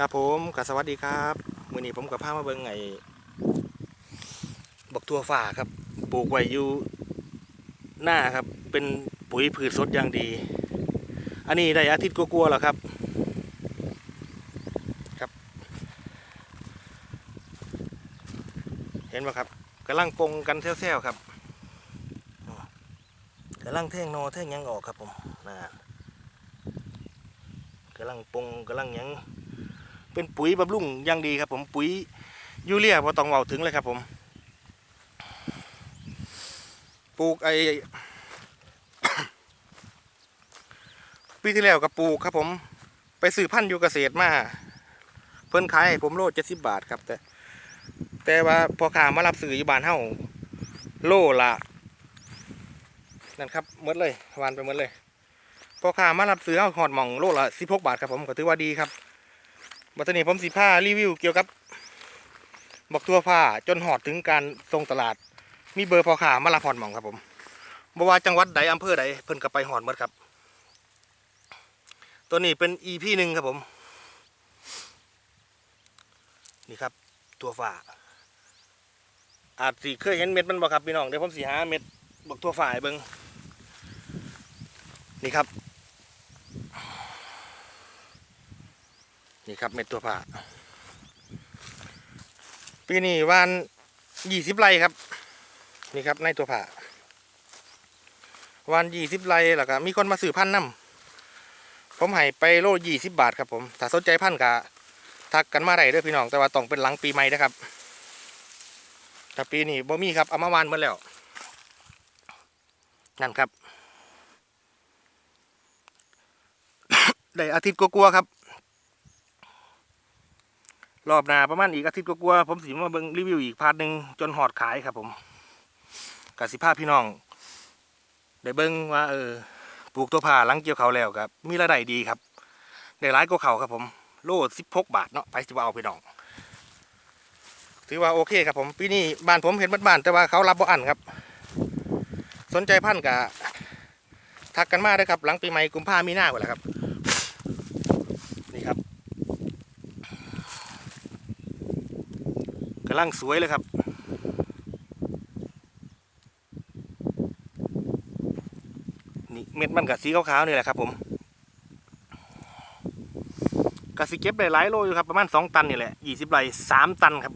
ครับผมกับสวัสดีครับมือนี้ผมกับพามาเบิ่งไอ้บักทัวฝ่าครับ ปลูกไว้อยู่หน้าครับ เป็นปุ๋ยพืชสดอย่างดี อันนี้ได้อาทิตย์กลัวๆแล้วครับครับ เห็นไหมครับกำลังปงกันแซวๆครับกำลังเท่งนอเท่งยังออกครับผมน่นกำลังปงกำลังยัง เป็นปุ๋ยบำรุงอย่างดีครับผมปุ๋ยยูเรียพอต้องเว้าถึงเลยครับผมปลูกไอปีที่แล้วก็ปลูกครับผม ไปซื้อพันธุ์อยู่เกษตรมา เพิ่นขายให้ผมโลเจ็ดสิบบาทครับ แต่ แต่ว่าพอขามารับซื้ออยู่บ้านเฮาโลละนั่นครับมดเลยวานไปมดเลย พอขามารับซื้อเฮาหอดหม่องโลละสิบหกบาทครับผมก็ถือว่าดีครับ บัตรนี้ผมสีผ้ารีวิวเกี่ยวกับบอกทั่วผ้าจนหอดถึงการส่งตลาด มีเบอร์พอขามาลาหอดหมองครับผมบว่าจังหวัดใดอำเภอใดเพิ่นก็ไปหอดหมดครับ ตัวนี้เป็น EP หนึ่งครับผม นี่ครับ ตัวฝ่าอาจสิเคยเห็นเม็ดมันบ่ครับพี่น้องเดี๋ยวผมสีหาเม็ดบอกตัวฝ่าให้เบิงนี่ครับ นี่ครับเม็ดตัวผ่าปีนี้วานยี่สิบไรครับ นี่ครับในตัวผ่าวานยี่สิบไร่แล้วก็มีคนมาสื่อพันธุ์น้ำผมให้ไปโลยี่สิบบาทครับผมถ้าสนใจพันธุ์กะทักกันมาได้เด้อพี่น้องแต่ว่าต้องเป็นหลังปีใหม่นะครับถ้าปีนี้บ่มีครับเอามาวานหมดแล้วนั่นครับได้อาทิตย์กลัวๆครับ รอบหน้าประมาณอีกอาทิตย์กว่าผมสิมาเบิ่งรีวิวอีกพาร์ทหนึ่งจนหอดขายครับผมกับสิภาพพี่น้อง ได้เบิ่งว่าเออปลูกตัวผ่าลังเกี่ยวเขาแล้วครับ มีรายได้ดีครับ ได้ร้ายกว่าเขาครับผม โลดสิบหกบาทเนาะไปสิว่าเอาพี่น้อง ถือว่าโอเคครับผมปีนี้บ้านผมเห็นบ้านแต่ว่าเขารับบ่อันครับ สนใจพันธุ์กะทักกันมาเลยครับ หลังปีใหม่กุมภามีหน้าหมดแล้วครับ นี่ครับ กำลังสวยเลยครับ นี่เม็ดมันกับสีขาวๆนี่แหละครับ ผมกสิเก็บได้หลายโลอยู่ครับประมาณสองตันนี่แหละยี่สิบไร่สามตันครับ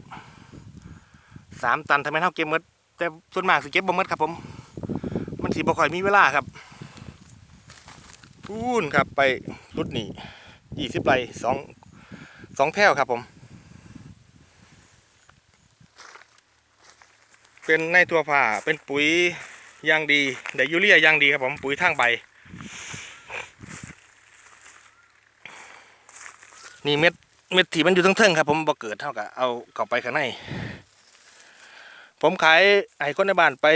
สามตันทำไมเท่าเก็บมดแต่ส่วนมากสิเก็บบ่มดครับ ผม มันสีบ่ค่อยมีเวลาครับพูนครับไปรุดนี่ยี่สิบไร่สองสองแถวครับผม เป็นในตัวผ่าเป็นปุ๋ยอยางดีไดยูเรียอยางดีครับผมปุ๋ยทางใบ นี่เม็ดเม็ดที่มันอยู่ทั้งเทิงๆครับผมบ่เกิดเท่ากับเอาเข้าไปข้างใน ผมขายให้คนในบ้านไป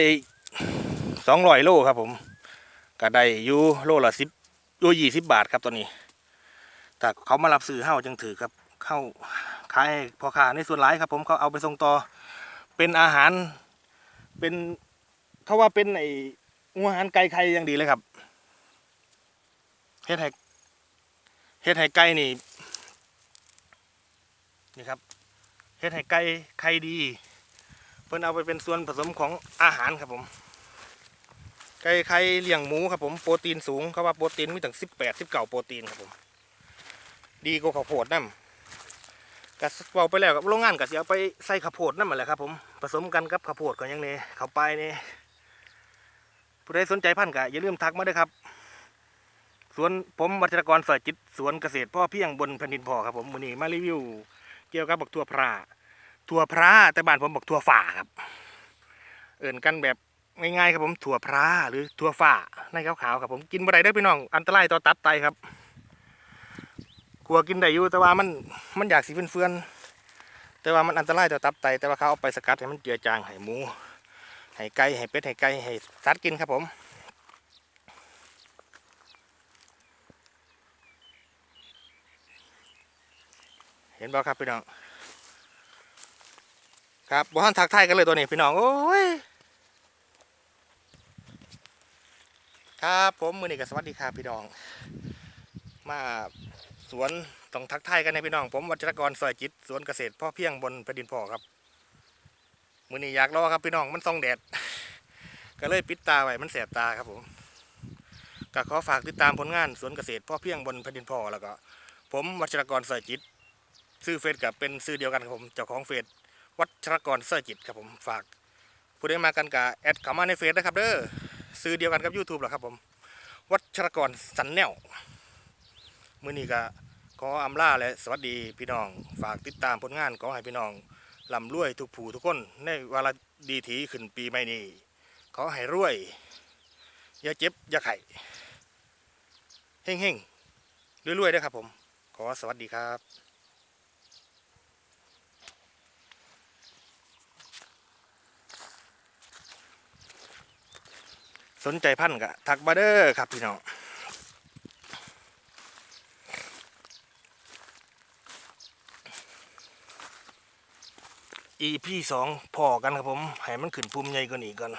สองร้อยโลครับผมก็ได้ยูโลละสิบโลยี่สิบบาทครับตัวนี้ แต่เขามารับซื้อเฮ้าจังถือครับเข้าขายพอค้าในส่วนร้ายครับผมเขาเอาไปส่งต่อเป็นอาหาร เป็นเขาว่าเป็นไอ้งัวอาหารไก่ไข่อย่างดีเลยครับเฮ็ดให้เฮ็ดให้ไก่นี่นี่ครับเฮ็ดให้ไก่ไข่ดี เพิ่นเอาไปเป็นส่วนผสมของอาหารครับผม ไก่ไข่เลี้ยงหมูครับผมโปรตีนสูงเขาว่าโปรตีนมีถึงสิบแปดสิบเก้าโปรตีนครับผม ดีกว่าข้าวโพดน้ำ ก็เว้าไปแล้วกับโรงงานก็สิเอาไปใส่ข้าวโพดนั่นแหละครับผมผสมกันกับข้าวโพดก่อนยังนี่เข้าไปนี่ผู้ใดสนใจพันก็อย่าลืมทักมาด้วยครับ สวนผมวัชรกรสอยจิตสวนเกษตรพ่อเพียงบนแผ่นดินพ่อครับผมวันนี้มารีวิว เกี่ยวกับบักทั่วพราถั่วพราแต่บ้านผมบอกถั่วฝ่าครับ เอิ่นกันแบบง่ายๆครับผมถั่วพราหรือถั่วฝ่าในขาวๆครับผมกินบ่ได้เด้พี่น้องอันตรายต่อตับไตครับ กลัวกินได้อยู่แต่ว่ามันมันอยากสีเฟื่อนๆแต่ว่ามันอันตรายต่อตับไตแต่ว่าเขาเอาไปสกัดให้มันเจือจางให้หมูให้ไก่ให้เป็ดให้ไก่ให้สัตว์กินครับผมเห็นบ่ครับพี่น้อง ครับบ่ทันทักทายกันเลยตัวนี้พี่น้อง โอ้ย ครับผมมือนี้ก็สวัสดีครับพี่น้อง มา สวนต้องทักทายกันในพี่น้อง ผมวัชรกรซอยจิตสวนเกษตรพ่อเพียงบนแผ่นดินพ่อครับมือนี้อยากรอครับพี่น้องมันส่องแดด ก็เลยปิดตาไว้มันแสบตาครับผมก็ขอฝากติดตามผลงานสวนเกษตรพ่อเพียงบนแผ่นดินพ่อแล้วก็ ผมวัชรกรซอยจิตซื้อเฟซกับเป็นซื้อเดียวกันครับผมเจ้าของเฟซวัชรกรซอยจิตครับผมฝากผู้ใดมากันกับแอดเข้ามาในเฟซนะครับเด้อซื้อเดียวกันกับ YouTube แหละครับผมวัชรกรสันแนว มื้อนี้ก็ขออำลาและสวัสดีพี่น้อง ฝากติดตามผลงานขอให้พี่น้องลำรวยทุกผู้ทุกคนในเวลาดีถีขึ้นปีใหม่นี้ขอให้รวย อย่าเจ็บ อย่าไข้เฮงๆรวยๆด้วยครับผม ขอสวัสดีครับสนใจพันธุ์ก็ทักมาเด้อครับพี่น้อง EP สองพอกันครับผมให้มันขึ้นภูมิใหญ่กว่านี้ก่อน